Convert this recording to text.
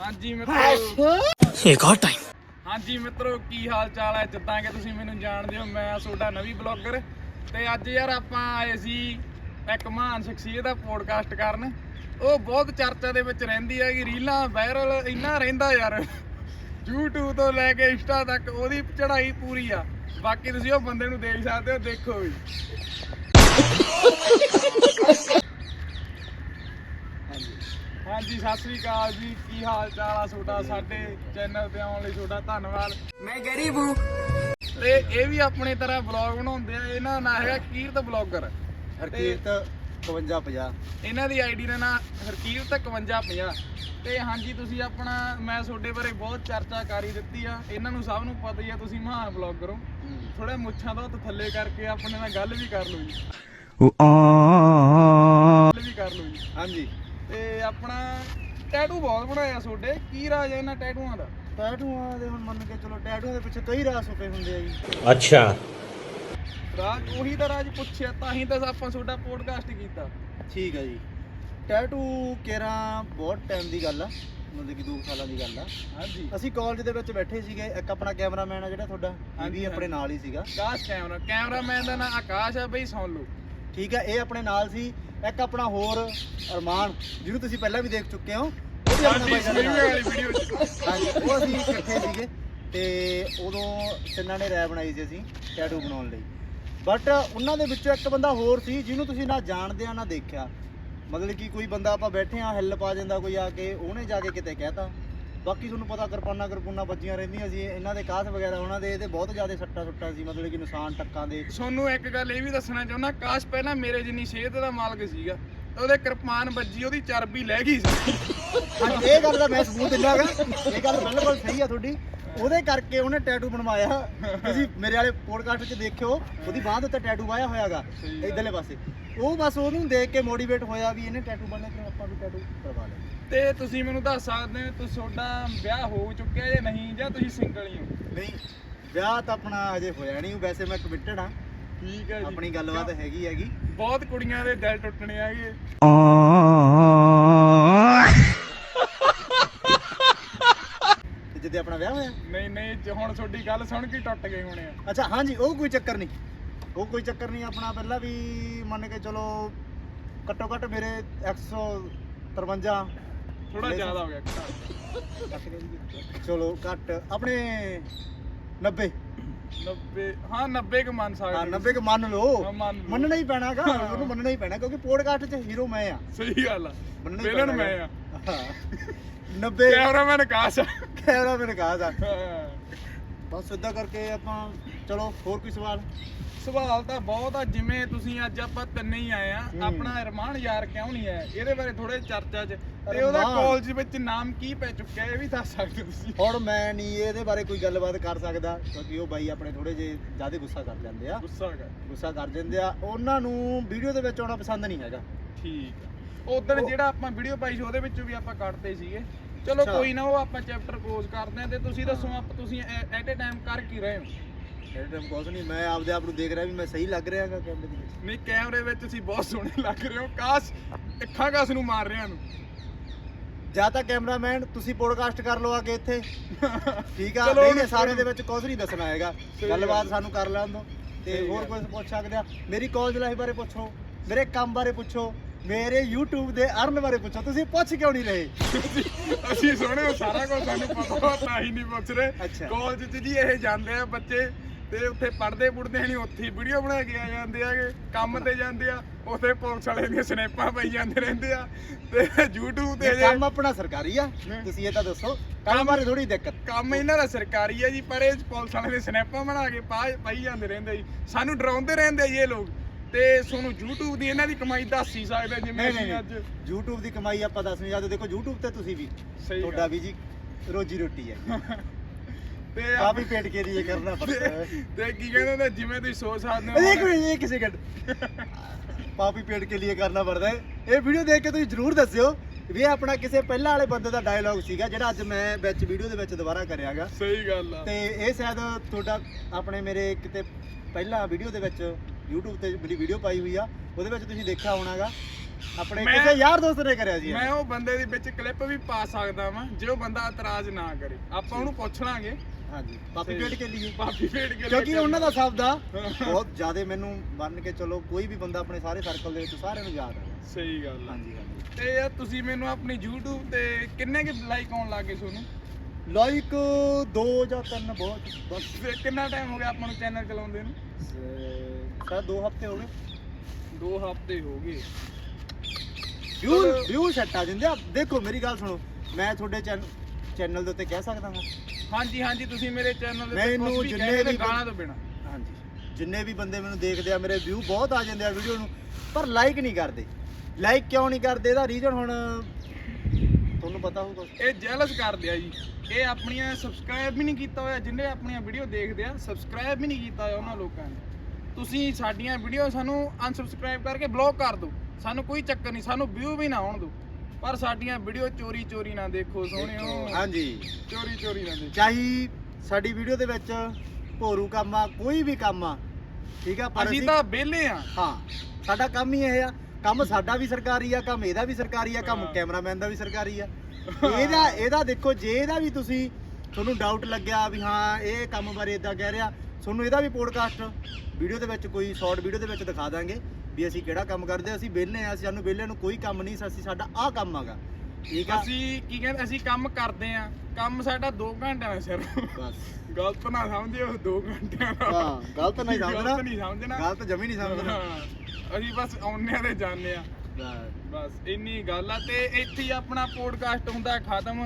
ਹਾਂਜੀ ਮਿੱਤਰੋ। ਇੱਕ ਹੋਰ ਟਾਈਮ ਹਾਂਜੀ ਮਿੱਤਰੋ ਕੀ ਹਾਲ ਚਾਲ ਹੈ? ਜਿੱਦਾਂ ਕਿ ਤੁਸੀਂ ਮੈਨੂੰ ਜਾਣਦੇ ਹੋ ਮੈਂ ਤੁਹਾਡਾ ਨਵੀਂ ਬਲੌਗਰ। ਤੇ ਅੱਜ ਯਾਰ ਆਪਾਂ ਆਏ ਸੀ ਇੱਕ ਮਹਾਨ ਸ਼ਖਸੀਅਤ ਦਾ ਪੋਡਕਾਸਟ ਕਰਨ। ਉਹ ਬਹੁਤ ਚਰਚਾ ਦੇ ਵਿੱਚ ਰਹਿੰਦੀ ਹੈ ਕਿ ਰੀਲਾਂ ਵਾਇਰਲ ਇੰਨਾ ਰਹਿੰਦਾ ਯਾਰ। YouTube ਤੋਂ ਲੈ ਕੇ Insta ਤੱਕ ਉਹਦੀ ਚੜ੍ਹਾਈ ਪੂਰੀ ਆ। ਬਾਕੀ ਤੁਸੀਂ ਉਹ ਬੰਦੇ ਨੂੰ ਦੇਖ ਸਕਦੇ ਹੋ ਦੇਖੋ ਵੀ। ਸਤਿ ਸ੍ਰੀ ਅਕਾਲ ਜੀ ਕੀ ਹਾਲ ਚਾਲ ਆ ਤੁਹਾਡਾ? ਸਾਡੇ ਚੈਨਲ ਤੇ ਆਉਣ ਲਈ ਤੁਹਾਡਾ ਧੰਨਵਾਦ। ਮੈਂ ਗਰੀਬ ਹੂੰ। ਤੇ ਇਹ ਵੀ ਆਪਣੇ ਤਰ੍ਹਾਂ ਵਲੌਗ ਬਣਾਉਂਦੇ ਆ। ਇਹਨਾਂ ਦਾ ਨਾਂ ਹੈਗਾ ਕੀਰਤ ਬਲੌਗਰ ਹਰਕੀਰਤ 5250 ਇਹਨਾਂ ਦੀ ਆਈਡੀ ਦਾ ਨਾਂ ਹਰਕੀਰਤ 5150 ਤੇ ਹਾਂਜੀ ਤੁਸੀਂ ਆਪਣਾ ਮੈਂ ਤੁਹਾਡੇ ਬਾਰੇ ਬਹੁਤ ਚਰਚਾ ਕਰੀ ਦਿੱਤੀ ਆ। ਇਹਨਾਂ ਨੂੰ ਸਭ ਨੂੰ ਪਤਾ ਹੀ ਆ ਤੁਸੀਂ ਮਹਾਨ ਬਲੌਗਰ ਹੋ। ਥੋੜੇ ਮੁੱਛਾਂ ਤੋਂ ਥੱਲੇ ਕਰਕੇ ਆਪਣੇ ਨਾਲ ਗੱਲ ਵੀ ਕਰ ਲਓ ਜੀ। ਗੱਲ ਵੀ ਕਰ ਲਓ ਜੀ। ਹਾਂਜੀ। ਤੇ ਆਪਣਾ ਟੈਟੂ ਬਹੁਤ ਬਣਾਇਆ ਛੋਡੇ ਕੀ ਰਾਜ ਹੈ ਇਹਨਾਂ ਟੈਟੂਆਂ ਦਾ? ਟੈਟੂਆਂ ਦੇ ਹੁਣ ਮੰਨ ਕੇ ਚਲੋ ਟੈਟੂਆਂ ਦੇ ਪਿੱਛੇ ਕਈ ਰਾਜ ਛੁਪੇ ਹੁੰਦੇ ਆ ਜੀ। ਅੱਛਾ। ਰਾਜ ਉਹੀ ਤਾਂ ਰਾਜ ਪੁੱਛਿਆ ਤਾਂ ਹੀ ਤਾਂ ਆਪਾਂ ਛੋਡਾ ਪੋਡਕਾਸਟ ਕੀਤਾ। ਠੀਕ ਆ ਜੀ। ਟੈਟੂ ਕੇਰਾ ਬਹੁਤ ਟਾਈਮ ਦੀ ਗੱਲ ਆ ਮਤਲਬ ਕਿ 2 ਸਾਲਾਂ ਦੀ ਗੱਲ ਆ। ਹਾਂਜੀ। ਅਸੀਂ ਕਾਲਜ ਦੇ ਵਿੱਚ ਬੈਠੇ ਸੀਗੇ ਇੱਕ ਆਪਣਾ ਕੈਮਰਾਮੈਨ ਆ ਜਿਹੜਾ ਤੁਹਾਡਾ ਇਹ ਆਪਣੇ ਨਾਲ ਹੀ ਸੀਗਾ। ਆਕਾਸ਼ ਕੈਮਰਾ ਕੈਮਰਾਮੈਨ ਦਾ ਨਾਮ ਆਕਾਸ਼ ਆ ਬਈ ਸੁਣ ਲਓ। ਠੀਕ ਆ ਇਹ ਆਪਣੇ ਨਾਲ ਸੀ। ਇੱਕ ਆਪਣਾ ਹੋਰ ਅਰਮਾਨ ਜਿਹਨੂੰ ਤੁਸੀਂ ਪਹਿਲਾਂ ਵੀ ਦੇਖ ਚੁੱਕੇ ਹੋ ਉਹ ਵੀ ਆਪਣਾ ਸਵੀਮਿੰਗ ਨਾਲ ਵਾਲੀ ਵੀਡੀਓ ਚ। ਹਾਂਜੀ ਉਹ ਅਸੀਂ ਇਕੱਠੇ ਸੀਗੇ ਤੇ ਉਦੋਂ ਤਿੰਨਾਂ ਨੇ ਰਾਇ ਬਣਾਈ ਸੀ ਅਸੀਂ ਟੈਟੂ ਬਣਾਉਣ ਲਈ। ਬਟ ਉਹਨਾਂ ਦੇ ਵਿੱਚੋਂ ਇੱਕ ਬੰਦਾ ਹੋਰ ਸੀ ਜਿਹਨੂੰ ਤੁਸੀਂ ਨਾ ਜਾਣਦੇ ਆ ਨਾ ਦੇਖਿਆ। ਮਤਲਬ ਕਿ ਕੋਈ ਬੰਦਾ ਆਪਾਂ ਬੈਠੇ ਆ ਹਿੱਲ ਪਾ ਜਾਂਦਾ ਕੋਈ ਆ ਕੇ ਉਹਨੇ ਜਾ ਕੇ ਕਿਤੇ ਕਹਿਤਾ। ਬਾਕੀ ਤੁਹਾਨੂੰ ਪਤਾ ਕਿਰਪਾਨਾਂ ਕਿਰਪੂਨਾ ਵੱਜੀਆਂ ਰਹਿੰਦੀਆਂ ਸੀ ਇਹਨਾਂ ਦੇ ਕਾਸ ਵਗੈਰਾ ਉਹਨਾਂ ਦੇ ਇਹਦੇ ਬਹੁਤ ਜ਼ਿਆਦਾ ਸੱਟਾਂ ਸੁੱਟਾਂ ਸੀ ਮਤਲਬ ਕਿ ਨਿਸ਼ਾਨ ਟੱਕਾਂ ਦੇ। ਤੁਹਾਨੂੰ ਇੱਕ ਗੱਲ ਇਹ ਵੀ ਦੱਸਣਾ ਚਾਹੁੰਦਾ ਆਕਾਸ਼ ਪਹਿਲਾਂ ਮੇਰੇ ਜਿੰਨੀ ਸਿਹਤ ਦਾ ਮਾਲਕ ਸੀਗਾ ਤੇ ਉਹਦੇ ਕਿਰਪਾਨ ਵੱਜੀ ਉਹਦੀ ਚਰਬੀ ਲੈ ਗਈ ਸੀ। ਹਾਂਜੀ ਇਹ ਗੱਲ ਦਾ ਮੈਂ ਸਬੂਤ ਦਿੰਦਾਗਾ ਇਹ ਗੱਲ ਬਿਲਕੁਲ ਸਹੀ ਆ ਤੁਹਾਡੀ। ਉਹਦੇ ਕਰਕੇ ਉਹਨੇ ਟੈਟੂ ਬਣਵਾਇਆ। ਤੁਸੀਂ ਮੇਰੇ ਵਾਲੇ ਪੋਡਕਾਸਟ 'ਚ ਦੇਖਿਓ ਉਹਦੀ ਬਾਹ ਦੇ ਉੱਤੇ ਟੈਟੂ ਵਾਇਆ ਹੋਇਆਗਾ। ਇਧਰਲੇ ਪਾਸੇ। ਉਹ ਬਸ ਉਹਨੂੰ ਦੇਖ ਕੇ ਮੋਟੀਵੇਟ ਹੋਇਆ ਵੀ ਇਹਨੇ ਟੈਟੂ ਬਣਨੇ ਤੇ ਆਪਾਂ ਵੀ ਟੈਟੂ ਕਰਵਾ ਲਿਆ। ਤੇ ਤੁਸੀਂ ਮੈਨੂੰ ਦੱਸ ਸਕਦੇ ਹੋ ਤੁਸੀਂ ਤੁਹਾਡਾ ਵਿਆਹ ਹੋ ਚੁੱਕਿਆ ਜਾਂ ਨਹੀਂ ਜਾਂ ਤੁਸੀਂ ਸਿੰਗਲ ਹੀ ਹੋ? ਨਹੀਂ ਵਿਆਹ ਤਾਂ ਆਪਣਾ ਅਜੇ ਹੋਇਆ ਨਹੀਂ ਵੈਸੇ ਮੈਂ ਕਮਿਟਡ ਆ ਠੀਕ ਹੈ ਜੀ। ਆਪਣੀ ਗੱਲਬਾਤ ਹੈਗੀ ਹੈਗੀ। ਬਹੁਤ ਕੁੜੀਆਂ ਦੇ ਦਿਲ ਟੁੱਟਣੇ ਆਗੇ ਤੇ ਜਿੱਦੇ ਆਪਣਾ ਵਿਆਹ ਹੋਇਆ? ਨਹੀਂ ਨਹੀਂ ਜੇ ਹੁਣ ਤੁਹਾਡੀ ਗੱਲ ਸੁਣ ਕੇ ਹੀ ਟੁੱਟ ਗਏ ਹੋਣੇ ਆ। ਅੱਛਾ ਹਾਂਜੀ ਉਹ ਕੋਈ ਚੱਕਰ ਨਹੀਂ। ਉਹ ਕੋਈ ਚੱਕਰ ਨਹੀਂ ਆਪਣਾ ਪਹਿਲਾਂ ਵੀ ਮੰਨ ਕੇ ਚਲੋ ਘੱਟੋ ਘੱਟ ਮੇਰੇ 153 ਥੋੜਾ। ਜ਼ਿਆਦਾ ਹੋ ਗਿਆ ਚਲੋ ਘੱਟ ਆਪਣੇ 90 90 ਹਾਂ 90 ਕ ਮੰਨ ਹਾਂ ਸਕਦੇ 90 ਕ ਮੰਨ ਲਓ। ਹਾਂ, ਮੰਨ ਲਓ। ਮੰਨਣਾ ਹੀ ਪੈਣਾਗਾ ਹਾਂ। ਉਹਨੂੰ ਮੰਨਣਾ ਹੀ ਪੈਣਾ ਕਿਉਂਕਿ ਪੋਡਕਾਸਟ 'ਚ ਹੀਰੋ ਮੈਂ ਆ। ਸਹੀ ਗੱਲ ਆ। ਮੰਨਣਾ ਹੀ ਵਿਲਨ ਮੈਂ ਆ। ਹਾਂ। 90 ਕੈਮਰਾਮੈਨ ਆਕਾਸ਼ ਆ। ਕੈਮਰਾ ਮੈਨੂੰ ਕਹਾ ਦਾ ਹਾਂ। ਬਸ ਸਿੱਧਾ ਕਰਕੇ ਆਪਾਂ ਚਲੋ ਹੋਰ ਕੋਈ ਸਵਾਲ? ਸਵਾਲ ਤਾਂ ਬਹੁਤ ਆ ਜਿਵੇਂ ਤੁਸੀਂ ਅੱਜ ਆਪਾਂ ਤਿੰਨੇ ਹੀ ਆਏ ਆ। ਆਪਣਾ ਅਰਮਾਨ ਯਾਰ ਕਿਉਂ ਨਹੀਂ ਆਇਆ? ਇਹਦੇ ਬਾਰੇ ਥੋੜੇ ਚਰਚਾ 'ਚ। ਤੇ ਉਹਦਾ ਅਰਮਾਨ। ਕਾਲਜ ਵਿੱਚ ਨਾਮ ਕੀ ਪੈ ਚੁੱਕਿਆ ਇਹ ਵੀ ਦੱਸ ਸਕਦੇ ਤੁਸੀਂ? ਹੁਣ ਮੈਂ ਨਹੀਂ ਇਹਦੇ ਬਾਰੇ ਕੋਈ ਗੱਲਬਾਤ ਕਰ ਸਕਦਾ ਕਿਉਂਕਿ ਉਹ ਬਾਈ ਆਪਣੇ ਥੋੜੇ ਜੇ ਜ਼ਿਆਦਾ ਗੁੱਸਾ ਕਰ ਜਾਂਦੇ ਆ। ਗੁੱਸਾ ਕਰ। ਗੁੱਸਾ ਕਰ ਜਾਂਦੇ ਆ। ਉਹਨਾਂ ਨੂੰ ਵੀਡੀਓ ਦੇ ਵਿੱਚ ਆਉਣਾ ਪਸੰਦ ਨਹੀਂ ਹੈਗਾ। ਠੀਕ ਆ। ਉਦੋਂ ਉਹ- ਜਿਹੜਾ ਆਪਾਂ ਵੀਡੀਓ ਪਾਈ ਸੀ ਉਹਦੇ ਵਿੱਚੋਂ ਵੀ ਆਪਾਂ ਕੱਢਦੇ ਸੀਗੇ। ਚਲੋ ਅੱਛਾ। ਕੋਈ ਨਾ ਉਹ ਆਪਾਂ ਚੈਪਟਰ ਕਲੋਜ਼ ਕਰਦੇ ਆ ਤੇ ਤੁਸੀਂ ਦੱਸੋ ਆਪ ਤੁਸੀਂ ਐਟ ਅ ਟਾਈਮ ਕਰ ਕੀ ਰਹੇ ਹੋ? ਇਹ ਟਾਈਮ ਕੁਛ ਨਹੀਂ ਮੈਂ ਆਪਦੇ ਆਪ ਨੂੰ ਦੇਖ ਰਿਹਾ ਵੀ ਮੈਂ ਸਹੀ ਲੱਗ ਰਿਹਾਗਾ ਕੈਮਰੇ ਦੇ ਵਿੱਚ। ਨਹੀਂ ਕੈਮਰੇ ਵਿੱਚ ਤੁਸੀਂ ਬਹੁਤ ਸੋਹਣੇ ਲੱਗ ਰਹੇ ਹੋ ਕਾਸ਼ ਅੱਖਾਂ ਕਾਸ ਨੂੰ ਮਾਰ ਰਿਹਾ ਨੂੰ। ਜਾਂ ਤਾਂ ਕੈਮਰਾਮੈਨ ਤੁਸੀਂ ਪੋਡਕਾਸਟ ਕਰ ਲਓ ਆ ਕੇ ਇੱਥੇ। ਠੀਕ ਆ? ਚਲੋ ਨਹੀਂ ਇਹ ਸਾਰੇ ਦੇ ਵਿੱਚ ਕੁਝ ਨਹੀਂ ਦੱਸਣਾ ਹੈਗਾ। ਸਹੀ ਗੱਲਬਾਤ ਗੱਲ। ਸਾਨੂੰ ਕਰ ਲੈਣ ਦਿਓ। ਤੇ ਸਹੀ ਹੋਰ ਗੱਲ। ਕੁਝ ਪੁੱਛ ਸਕਦੇ ਆ? ਮੇਰੀ ਕਾਲਜ ਲਾਈਫ ਬਾਰੇ ਪੁੱਛੋ ਮੇਰੇ ਕੰਮ ਬਾਰੇ ਪੁੱਛੋ ਮੇਰੇ YouTube ਦੇ ਅਰਨ ਬਾਰੇ ਪੁੱਛੋ। ਤੁਸੀਂ ਪੁੱਛ ਕਿਉਂ ਨਹੀਂ ਰਹੇ? ਅਸੀਂ ਸੋਹਣੇ ਹੋ ਸਾਰਾ ਕੁਝ ਸਾਨੂੰ ਪਤਾ ਵਾ, ਤਾਂ ਹੀ ਨਹੀਂ ਪੁੱਛ ਰਹੇ। ਅੱਛਾ। ਕਾਲਜ 'ਚ ਜੀ ਇਹ ਜਾਂਦੇ ਆ ਬੱਚੇ ਤੇ ਉੱਥੇ ਪੜਦੇ ਪੁੜਦੇ ਨਹੀਂ ਉੱਥੇ ਵੀਡੀਓ ਬਣਾ ਕੇ ਆ ਜਾਂਦੇ ਆਗੇ ਕੰਮ ਤੇ ਜਾਂਦੇ ਆ ਉੱਥੇ ਪੁਲਿਸ ਵਾਲੇ ਦੀਆਂ ਸਨੈਪਾਂ ਪਈ ਜਾਂਦੇ ਰਹਿੰਦੇ ਆ ਤੇ YouTube ਤੇ ਇਹ ਜੇ ਕੰਮ ਆਪਣਾ ਸਰਕਾਰੀ ਆ। ਤੁਸੀਂ ਇਹ ਤਾਂ ਦੱਸੋ ਕੰਮ ਬਾਰੇ ਥੋੜੀ ਦਿੱਕਤ। ਕੰਮ ਇਹਨਾਂ ਦਾ ਸਰਕਾਰੀ ਆ ਜੀ ਪਰ ਇਹ ਪੁਲਿਸ ਵਾਲੇ ਦੇ ਸਨੈਪਾਂ ਬਣਾ ਕੇ ਪਾਈ ਜਾਂਦੇ ਰਹਿੰਦੇ ਜੀ। ਸਾਨੂੰ ਡਰਾਉਂਦੇ ਰਹਿੰਦੇ ਆ ਜੀ ਇਹ ਲੋਕ ਤੇ ਤੁਹਾਨੂੰ YouTube ਦੀ ਇਹਨਾਂ ਦੀ ਕਮਾਈ ਦੱਸ ਹੀ ਸਕਦੇ ਜਿਵੇਂ ਅਸੀਂ ਅੱਜ। YouTube ਦੀ ਕਮਾਈ ਆਪਾਂ ਦੱਸ ਨਹੀਂ ਸਕਦੇ ਦੇਖੋ YouTube ਤੇ ਤੁਸੀਂ ਵੀ। ਤੁਹਾਡਾ। ਵੀ ਜੀ ਰੋਜੀ ਰੋਟੀ ਹੈ। ਤੇ ਪੇਟ ਕੇ ਦੀਏ ਕਰਨਾ ਪੜਦਾ ਹੈ। ਤੇ ਕੀ ਕਹਿੰਦਾ ਹੁੰਦਾ ਜਿਵੇਂ ਤੁਸੀਂ ਸੋਚ ਸਕਦੇ ਹੋ ਇੱਕ ਮਿੰਟ ਇੱਕ ਸੈਕਿੰਡ ਪਾਪੀ ਪੇਟ ਕੇ ਲਈ ਕਰਨਾ ਪੜਦਾ ਹੈ। ਇਹ ਵੀਡੀਓ ਦੇਖ ਕੇ ਤੁਸੀਂ ਜਰੂਰ ਦੱਸਿਓ ਵੀ ਆਪਣਾ ਕਿਸੇ ਪਹਿਲਾਂ ਵਾਲੇ ਬੰਦੇ ਦਾ ਡਾਇਲੌਗ ਸੀਗਾ ਜਿਹੜਾ ਅੱਜ ਮੈਂ ਵਿੱਚ ਵੀਡੀਓ ਦੇ ਵਿੱਚ ਦੁਬਾਰਾ ਕਰਿਆਗਾ। ਸਹੀ ਗੱਲ ਆ। ਤੇ ਇਹ ਸ਼ਾਇਦ ਤੁਹਾਡਾ ਆਪਣੇ ਮੇਰੇ ਕਿਤੇ ਪਹਿਲਾਂ ਵੀਡੀਓ ਦੇ ਵਿੱਚ YouTube ਤੇ ਵੀਡੀਓ ਪਾਈ ਹੋਈ ਆ ਉਹਦੇ ਵਿੱਚ ਤੁਸੀਂ ਦੇਖਿਆ ਹੋਣਾਗਾ। ਆਪਣੇ ਕਿਸੇ ਯਾਰ ਦੋਸਤ ਨੇ ਕਰਿਆ ਜੀ ਮੈਂ ਉਹ ਬੰਦੇ ਦੇ ਵਿੱਚ ਕਲਿੱਪ ਵੀ ਪਾ ਸਕਦਾ ਵਾਂ ਜੇ ਉਹ ਬੰਦਾ ਇਤਰਾਜ਼ ਨਾ ਕਰੇ। ਆਪਾਂ ਉਹਨੂੰ ਪੁੱਛ ਲਾਂਗੇ। ਹਾਂਜੀ। ਪਾਪੀ ਸਹੀ। ਪੇਟ ਕੇ ਲਈ ਪਾਪੀ ਫੇੜ ਕੇ ਕਿਉਂਕਿ ਉਹਨਾਂ ਦਾ ਸ਼ਬਦ ਆ। ਬਹੁਤ ਜ਼ਿਆਦਾ ਮੈਨੂੰ ਮੰਨ ਕੇ ਚਲੋ ਕੋਈ ਵੀ ਬੰਦਾ ਆਪਣੇ ਸਾਰੇ ਸਰਕਲ ਦੇ ਵਿੱਚ ਸਾਰਿਆਂ ਨੂੰ ਯਾਦ ਆ ਸਹੀ ਗੱਲ ਹਾਂਜੀ ਹਾਂਜੀ। ਤੇ ਯਾਰ ਤੁਸੀਂ ਮੈਨੂੰ ਆਪਣੀ YouTube ਤੇ ਕਿੰਨੇ ਕਿ ਲਾਈਕ ਆਉਣ ਲੱਗੇ ਤੁਹਾਨੂੰ ਲਾਈਕ 2 ਜਾਂ 3 ਬਹੁਤ। ਬਸ। ਕਿੰਨਾ ਟਾਈਮ ਹੋ ਗਿਆ ਆਪਾਂ ਨੂੰ ਚੈਨਲ ਚਲਾਉਂਦੇ ਨੂੰ? ਸ਼ਾਇਦ 2 ਹਫ਼ਤੇ ਹੋ ਗਏ। ਦੋ ਹਫ਼ਤੇ ਹੋ ਗਏ। ਵਿਊ। ਵਿਊ ਆ ਜਾਂਦੇ ਆ। ਦੇਖੋ ਮੇਰੀ ਗੱਲ ਸੁਣੋ। ਮੈਂ ਤੁਹਾਡੇ ਚੈਨਲ ਦੇ ਉੱਤੇ ਕਹਿ ਸਕਦਾ ਹਾਂ ਹਾਂਜੀ ਹਾਂਜੀ ਤੁਸੀਂ ਮੇਰੇ ਚੈਨਲ ਦੇ ਮੈਨੂੰ ਕੁਛ ਵੀ ਜਿੰਨੇ ਵੀ ਗਾਣਾ ਤੋਂ ਬਿਨਾ। ਹਾਂਜੀ। ਜਿੰਨੇ ਵੀ ਬੰਦੇ ਮੈਨੂੰ ਦੇਖਦੇ ਆ ਮੇਰੇ ਵਿਊ ਬਹੁਤ ਆ ਜਾਂਦੇ ਆ ਵੀਡੀਓ ਨੂੰ ਪਰ ਲਾਈਕ ਨਹੀਂ ਕਰਦੇ। ਲਾਈਕ ਕਿਉਂ ਨਹੀਂ ਕਰਦੇ? ਇਹਦਾ ਰੀਜ਼ਨ ਹੁਣ ਤੁਹਾਨੂੰ ਪਤਾ ਹੋਊਗਾ। ਇਹ ਜੈਲਸ ਕਰਦੇ ਆ ਜੀ। ਇਹ ਆਪਣੀਆਂ ਸਬਸਕ੍ਰਾਈਬ ਵੀ ਨਹੀਂ ਕੀਤਾ ਹੋਇਆ ਜਿੰਨੇ ਆਪਣੀਆਂ ਵੀਡੀਓ ਦੇਖਦੇ ਆ ਸਬਸਕ੍ਰਾਈਬ ਵੀ ਨਹੀਂ ਕੀਤਾ ਹੋਇਆ ਉਹਨਾਂ ਲੋਕਾਂ ਨੇ। ਤੁਸੀਂ ਸਾਡੀਆਂ ਵੀਡੀਓ ਸਾਨੂੰ ਅਨਸਬਸਕ੍ਰਾਈਬ ਕਰਕੇ ਬਲੌਕ ਕਰ ਦਿਓ। ਸਾਨੂੰ ਕੋਈ ਚੱਕਰ ਨਹੀਂ ਸਾਨੂੰ ਵਿਊ ਵੀ ਨਾ ਆਉਣ ਦਿਓ। ਪਰ ਸਾਡੀਆਂ ਵੀਡੀਓ ਚੋਰੀ ਚੋਰੀ ਨਾ ਦੇਖੋ ਸੋਹਣਿਓ। ਹਾਂਜੀ। ਚੋਰੀ ਚੋਰੀ ਨਾ ਦੇਖੋ। ਚਾਹੀ ਸਾਡੀ ਵੀਡੀਓ ਦੇ ਵਿੱਚ ਭੋਰੂ ਕੰਮ ਆ ਕੋਈ ਵੀ ਕੰਮ ਆ ਠੀਕ ਆ ਪਰ ਅਸੀਂ ਤਾਂ ਵਿਹਲੇ ਆ। ਹਾਂ ਸਾਡਾ ਕੰਮ ਹੀ ਇਹ ਆ। ਕੰਮ ਸਾਡਾ ਵੀ ਸਰਕਾਰੀ ਆ ਕੰਮ ਇਹਦਾ ਵੀ ਸਰਕਾਰੀ ਆ ਕੰਮ। ਕੈਮਰਾਮੈਨ ਦਾ ਵੀ ਸਰਕਾਰੀ ਆ। ਇਹਦਾ ਇਹਦਾ ਦੇਖੋ ਜੇ ਇਹਦਾ ਵੀ ਤੁਸੀਂ ਤੁਹਾਨੂੰ ਡਾਊਟ ਲੱਗਿਆ ਵੀ ਹਾਂ ਇਹ ਕੰਮ ਬਾਰੇ ਇਦਾਂ ਕਹਿ ਰਿਹਾ ਤੁਹਾਨੂੰ ਇਹਦਾ ਵੀ ਪੋਡਕਾਸਟ ਵੀਡੀਓ ਦੇ ਵਿੱਚ ਕੋਈ ਸ਼ਾਰਟ ਵੀਡੀਓ ਦੇ ਵਿੱਚ ਦਿਖਾ ਦਾਂਗੇ। ਵੀ ਅਸੀਂ ਕਿਹੜਾ ਕੰਮ ਕਰਦੇ ਆ? ਅਸੀਂ ਵਿਹਲੇ ਆ ਸਾਨੂੰ ਵਿਹਲੇ ਨੂੰ ਕੋਈ ਕੰਮ ਨਹੀਂ ਅਸੀਂ ਸਾਡਾ ਆਹ ਕੰਮ ਹੈਗਾ। ਠੀਕ ਆ? ਅਸੀਂ ਕੀ ਕਹਿੰਦੇ ਅਸੀਂ ਕੰਮ ਕਰਦੇ ਆ। ਕੰਮ ਸਾਡਾ 2 ਘੰਟਿਆਂ ਦਾ ਸਿਰ। ਬਸ। ਗਲਤ ਨਾ ਸਮਝਿਓ 2 ਘੰਟਿਆਂ ਦਾ। ਹਾਂ ਗਲਤ ਨਹੀਂ ਸਮਝਣਾ। ਗਲਤ ਨਹੀਂ ਸਮਝਣਾ। ਗਲਤ ਜਮੀ ਨਹੀਂ ਸਮਝਣਾ। ਹਾਂ, ਅਸੀਂ ਬਸ ਆਉਂਦੇ ਆ ਤੇ ਜਾਂਦੇ ਆ। ਬਸ। ਬਸ ਇੰਨੀ ਗੱਲ ਆ। ਤੇ ਇੱਥੇ ਹੀ ਆਪਣਾ ਪੋਡਕਾਸਟ ਹੁੰਦਾ ਖਤਮ।